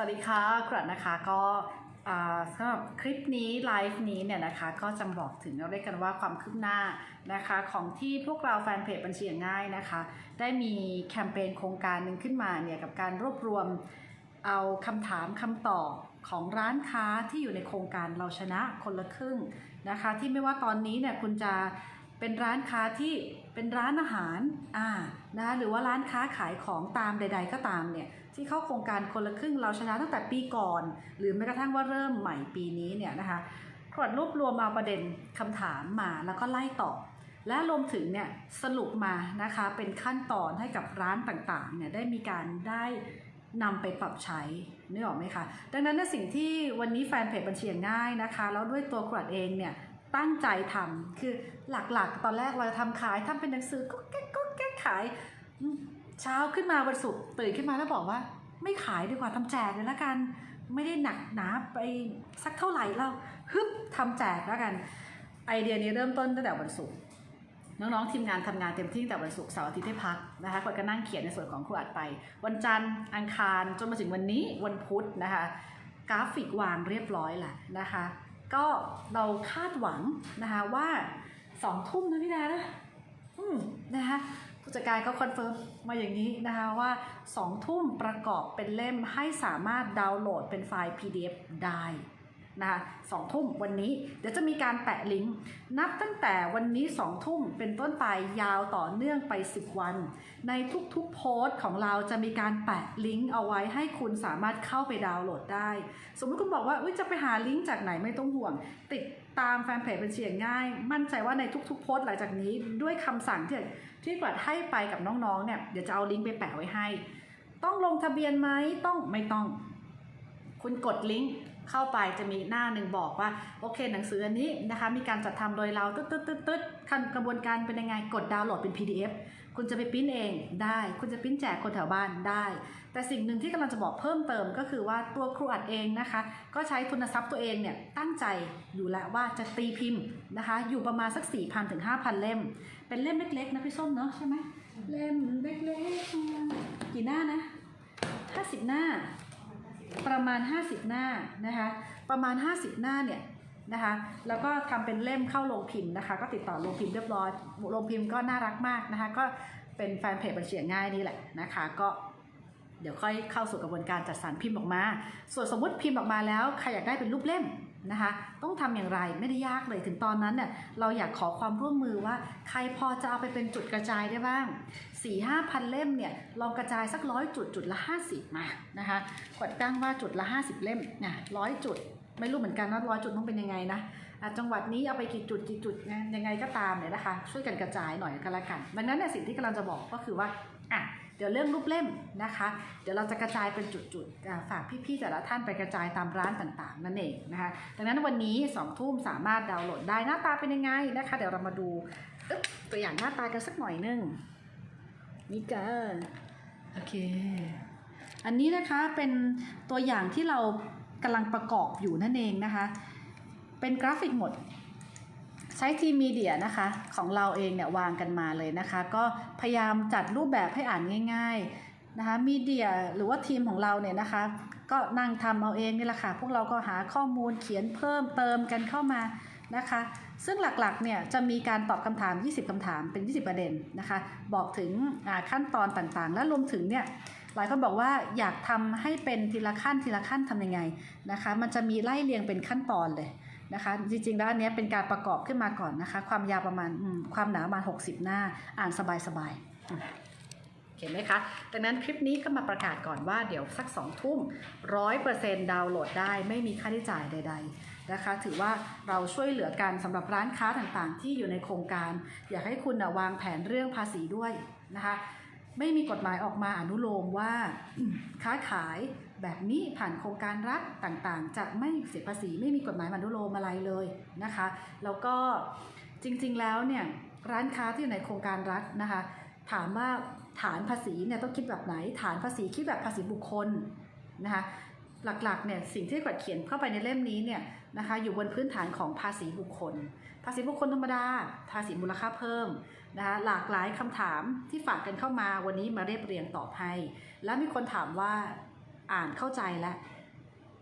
สวัสดีค่ะกรัดนะคะก็สำหรับคลิปนี้ไลฟ์นี้เนี่ยนะคะก็จะบอกถึงเราเรียกกันว่าความคืบหน้านะคะของที่พวกเราแฟนเพจบัญชีอย่างง่ายนะคะ ได้มีแคมเปญโครงการหนึ่งขึ้นมาเนี่ยกับการรวบรวมเอาคำถามคำตอบของร้านค้าที่อยู่ในโครงการเราชนะคนละครึ่งนะคะ ที่ไม่ว่าตอนนี้เนี่ยคุณจะ เป็นร้านค้าที่เป็นร้านอาหารอ่านะคะหรือว่าร้านค้าขายของตามใด ๆ ก็ตามเนี่ยที่เข้าโครงการคนละครึ่งเราชนะตั้งแต่ปีก่อน หรือแม้กระทั่งว่าเริ่มใหม่ปีนี้เนี่ยนะคะกรดรวบรวมเอาประเด็นคำถามมาแล้วก็ไล่ตอบและรวมถึงเนี่ยสรุปมานะคะเป็นขั้นตอนให้กับร้านต่างๆเนี่ยได้มีการได้นำไปปรับใช้นึกออกไหมคะ ดังนั้นเนสิ่งที่วันนี้แฟนเพจบัญชีงง่ายนะคะ แล้วด้วยตัวกรดเองเนี่ย ตั้งใจทำคือหลักๆ ตอนแรกเราจะทำขายทำเป็นหนังสือก็แก๊กก็แก๊กขายเช้าขึ้นมาวันศุกร์ตื่นขึ้นมาแล้วบอกว่า ไม่ขายดีกว่าทำแจกเลยละกัน ไม่ได้หนักหนาไปสักเท่าไหร่เราฮึบทำแจกแล้วกัน ไอเดียนี้เริ่มต้นตั้งแต่วันศุกร์น้องๆทีมงานทำงานเต็มที่ตั้งแต่วันศุกร์เสาร์อาทิตย์ให้พักนะคะคนก็นั่งเขียนในส่วนของครูอัดไป วันจันทร์อังคารจนมาถึงวันนี้วันพุธนะคะ กราฟิกวางเรียบร้อยแหละนะคะ ก็เราคาดหวังนะคะว่าสองทุ่มนะพี่ดานะอืมนะคะผู้จัดการก็คอนเฟิร์มมาอย่างนี้นะคะว่าสองทุ่มประกอบเป็นเล่มให้สามารถดาวน์โหลดเป็นไฟล์ PDF ได้ นะคะสองทุ่มวันนี้เดี๋ยวจะมีการแปะลิงก์นับตั้งแต่วันนี้สองทุ่มเป็นต้นไปยาวต่อเนื่องไป 10 วัน ในทุกๆโพสต์ของเราจะมีการแปะลิงก์เอาไว้ให้คุณสามารถเข้าไปดาวน์โหลดได้ สมมติคุณบอกว่าจะไปหาลิงก์จากไหนไม่ต้องห่วง ติดตามแฟนเพจเป็นเสียงง่าย มั่นใจว่าในทุกๆโพสต์หลังจากนี้ด้วยคำสั่งที่ที่กวัดให้ไปกับน้องๆเนี่ยเดี๋ยวจะเอาลิงก์ไปแปะไว้ให้ ต้องลงทะเบียนไหมต้องไม่ต้อง คุณกดลิงก์เข้าไปจะมีหน้าหนึ่งบอกว่า โอเค หนังสืออันนี้นะคะ มีการจัดทำโดยเราตึ๊ดตึ๊ดตึ๊ดตึ๊ดขั้นกระบวนการเป็นยังไงกดดาวน์โหลดเป็น PDF คุณจะไปปริ้นเองได้ คุณจะปริ้นแจกคนแถวบ้านได้ แต่สิ่งหนึ่งที่กำลังจะบอกเพิ่มเติมก็คือว่าตัวครูอัดเองนะคะ ก็ใช้ทุนทรัพย์ตัวเองเนี่ยตั้งใจอยู่แล้วว่าจะตีพิมพ์นะคะ อยู่ประมาณสัก4,000ถึง5,000 เล่ม เป็นเล่มเล็กๆนะพี่ส้มเนาะใช่ไหมเล่มเล็กๆกี่หน้านะ50 หน้า ประ มาณ 50 หน้านะคะ ประมาณ 50 หน้าเนี่ยนะคะ แล้วก็ทำเป็นเล่มเข้าโรงพิมพ์นะคะ ก็ติดต่อโรงพิมพ์เรียบร้อย โรงพิมพ์ก็น่ารักมากนะคะ ก็เป็นแฟนเพจบัญชีง่ายนี่แหละนะคะ ก็เดี๋ยวค่อยเข้าสู่กระบวนการจัดสรรพิมพ์ออกมา ส่วนสมมติพิมพ์ออกมาแล้วใครอยากได้เป็นรูปเล่ม นะคะต้องทำอย่างไรไม่ได้ยากเลยถึงตอนนั้นเนี่ยเราอยากขอความร่วมมือว่า ใครพอจะเอาไปเป็นจุดกระจายได้บ้าง4ี่ห้าพันเล่มเนี่ยลองกระจายสักร้อยจุดจุดละ 50 มานะคะกดตั้งว่าจุดละ 50 เล่มนะร้อยจุด ไม่รู้เหมือนกันว่าร้อยจุดต้องเป็นยังไงนะจังหวัดนี้เอาไปกี่จุดกี่จุดยังไงก็ตามเนี่ยนะคะ ช่วยกันกระจายหน่อยก็แล้วกันดังนั้นเนี่ยสิ่งที่กำลังจะบอกก็คือว่าอะ เดี๋ยวเรื่องรูปเล่มนะคะ เดี๋ยวเราจะกระจายเป็นจุดๆฝากพี่ๆแต่ละท่านไปกระจายตามร้านต่างๆ นั่นเองนะคะดังนั้นวันนี้2องทุ่มสามารถดาวน์โหลดได้หน้าตาเป็นยังไงนะคะ เดี๋ยวเรามาดูตัวอย่างหน้าตากันสักหน่อยนึงนี่จ้าโอเค อันนี้นะคะเป็นตัวอย่างที่เรากำลังประกอบอยู่นั่นเองนะคะ เป็นกราฟิกหมด ใช้ทีมมีเดียนะคะของเราเองเนี่ยวางกันมาเลยนะคะ ก็พยายามจัดรูปแบบให้อ่านง่ายๆนะคะมีเดียหรือว่าทีมของเราเนี่ยนะคะ ก็นั่งทำเอาเองนี่แหละค่ะ พวกเราก็หาข้อมูลเขียนเพิ่มเติมกันเข้ามานะคะ ซึ่งหลักๆเนี่ยจะมีการตอบคำถาม 20 คำถามเป็น 20 ประเด็นนะคะ บอกถึงขั้นตอนต่างๆ และรวมถึงเนี่ยหลายคนบอกว่าอยากทำให้เป็นทีละขั้นทีละขั้นทำยังไงนะคะ มันจะมีไล่เรียงเป็นขั้นตอนเลย นะคะ จริงๆแล้วอันนี้เป็นการประกอบขึ้นมาก่อนนะคะ ความยาวประมาณความหนาประมาณ 60 หน้าอ่านสบายๆเห็นไหมคะ ดังนั้นคลิปนี้ก็มาประกาศก่อนว่าเดี๋ยวสักสองทุ่มร้อยเปอร์เซ็นต์ดาวน์โหลดได้ ไม่มีค่าใช้จ่ายใด ๆนะคะ ถือว่าเราช่วยเหลือกันสำหรับร้านค้าต่างๆ ที่อยู่ในโครงการ อยากให้คุณนะวางแผนเรื่องภาษีด้วยนะคะ ไม่มีกฎหมายออกมาอนุโลมว่า ค้าขายแบบนี้ผ่านโครงการรัฐต่างๆ จะไม่เสียภาษีไม่มีกฎหมายอนุโลมอะไรเลยนะคะ แล้วก็จริงๆแล้วเนี่ยร้านค้าที่อยู่ในโครงการรัฐนะคะ ถามว่าฐานภาษีเนี่ยต้องคิดแบบไหน ฐานภาษีคิดแบบภาษีบุคคลนะคะ หลักๆเนี่ยสิ่งที่กวัดเขียนเข้าไปในเล่มนี้เนี่ยนะคะอยู่บนพื้นฐานของภาษีบุคคล ภาษีบุคคลธรรมดา ภาษีมูลค่าเพิ่มนะคะหลากหลายคำถามที่ฝากกันเข้ามาวันนี้มาเรียบเรียงตอบให้ แล้วมีคนถามว่าอ่านเข้าใจแล้ว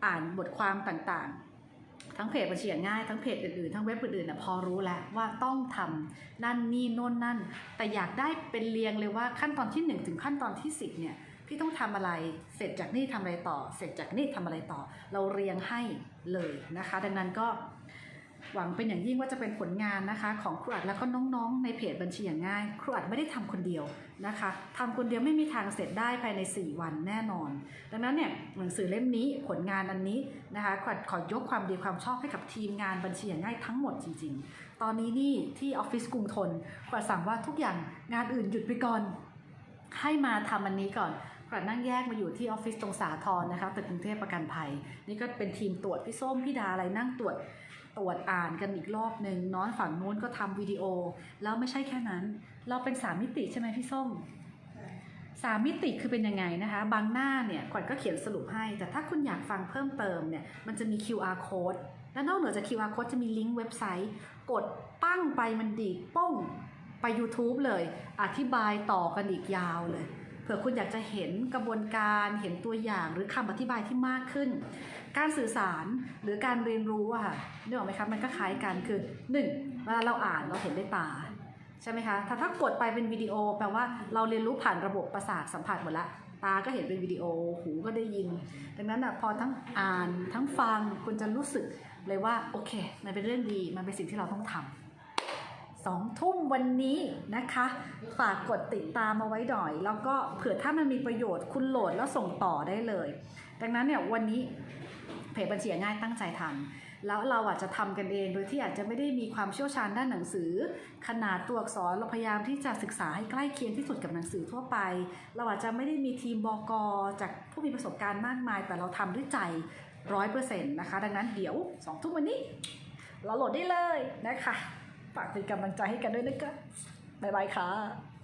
อ่านบทความต่างๆ ทั้งเพจบัญชีง่ายทั้งเพจอื่นๆ ทั้งเว็บอื่นๆนะพอรู้แล้วว่าต้องทำนั่นนี่โน่นนั่น แต่อยากได้เป็นเรียงเลยว่าขั้นตอนที่ 1 ถึงขั้นตอนที่ 10เนี่ย พี่ต้องทำอะไร เสร็จจากนี่ทำอะไรต่อ เสร็จจากนี่ทำอะไรต่อ เราเรียงให้เลยนะคะ ดังนั้นก็หวังเป็นอย่างยิ่งว่าจะเป็นผลงานนะคะ ของครูอัดแล้วก็น้องๆ ในเพจบัญชีอย่างง่าย ครูอัดไม่ได้ทำคนเดียวนะคะทำคนเดียวไม่มีทางเสร็จได้ภายใน 4 วันแน่นอน ดังนั้นเนี่ยหนังสือเล่มนี้ผลงานอันนี้นะคะขอขอยกความดีความชอบให้กับทีมงานบัญชีอย่างง่ายทั้งหมดจริง ๆ ตอนนี้นี่ที่ออฟฟิศกรุงทนขวัญสั่งว่าทุกอย่างงานอื่นหยุดไปก่อนให้มาทำอันนี้ก่อน ขวัญนั่งแยกมาอยู่ที่ออฟฟิศตรงสาทรนะคะตึกกรุงเทพประกันภัย นี่ก็เป็นทีมตรวจพี่ส้มพี่ดาอะไรนั่งตรวจตรวจอ่านกันอีกรอบหนึ่งน้อนฝั่งนู้นก็ทำวิดีโอ แล้วไม่ใช่แค่นั้น เราเป็นสามมิติใช่ไหมพี่ส้มสามมิติคือเป็นยังไงนะคะ บางหน้าเนี่ยขวัญก็เขียนสรุปให้ แต่ถ้าคุณอยากฟังเพิ่มเติมเนี่ยมันจะมี QR code และนอกเหนือจาก QR code จะมีลิงก์เว็บไซต์ กดปั้งไปมันดีดป้งไป YouTube เลย อธิบายต่อกันอีกยาวเลย เผื่อคุณอยากจะเห็นกระบวนการเห็นตัวอย่างหรือคำอธิบายที่มากขึ้น การสื่อสารหรือการเรียนรู้อะค่ะนึกออกไหมคะมันก็คล้ายกันคือ1เวลาเราอ่านเราเห็นด้วยตาใช่ไหมคะถ้าถ้ากดไปเป็นวิดีโอแปลว่าเราเรียนรู้ผ่านระบบประสาทสัมผัสหมดละตาก็เห็นเป็นวิดีโอหูก็ได้ยิน ดังนั้นอะพอทั้งอ่านทั้งฟังคุณจะรู้สึกเลยว่าโอเค มันเป็นเรื่องดีมันเป็นสิ่งที่เราต้องทำ 2 ทุ่มวันนี้นะคะ ฝากกดติดตามมาไว้หน่อย แล้วก็เผื่อถ้ามันมีประโยชน์คุณโหลดแล้วส่งต่อได้เลย ดังนั้นเนี่ยวันนี้เพจบัญชีง่ายตั้งใจทำแล้วเราอาจจะทำกันเอง โดยที่อาจจะไม่ได้มีความเชี่ยวชาญด้านหนังสือ ขนาดตัวอักษรเราพยายามที่จะศึกษาให้ใกล้เคียงที่สุดกับหนังสือทั่วไป เราอาจจะไม่ได้มีทีมบกจากผู้มีประสบการณ์มากมาย แต่เราทำด้วยใจร้อยเปอร์เซ็นต์นะคะ ดังนั้นเดี๋ยวสองทุ่มวันนี้ เราโหลดได้เลยนะคะ ฝากเป็นกำลังใจให้กันด้วยนะคะบ๊ายบายค่ะ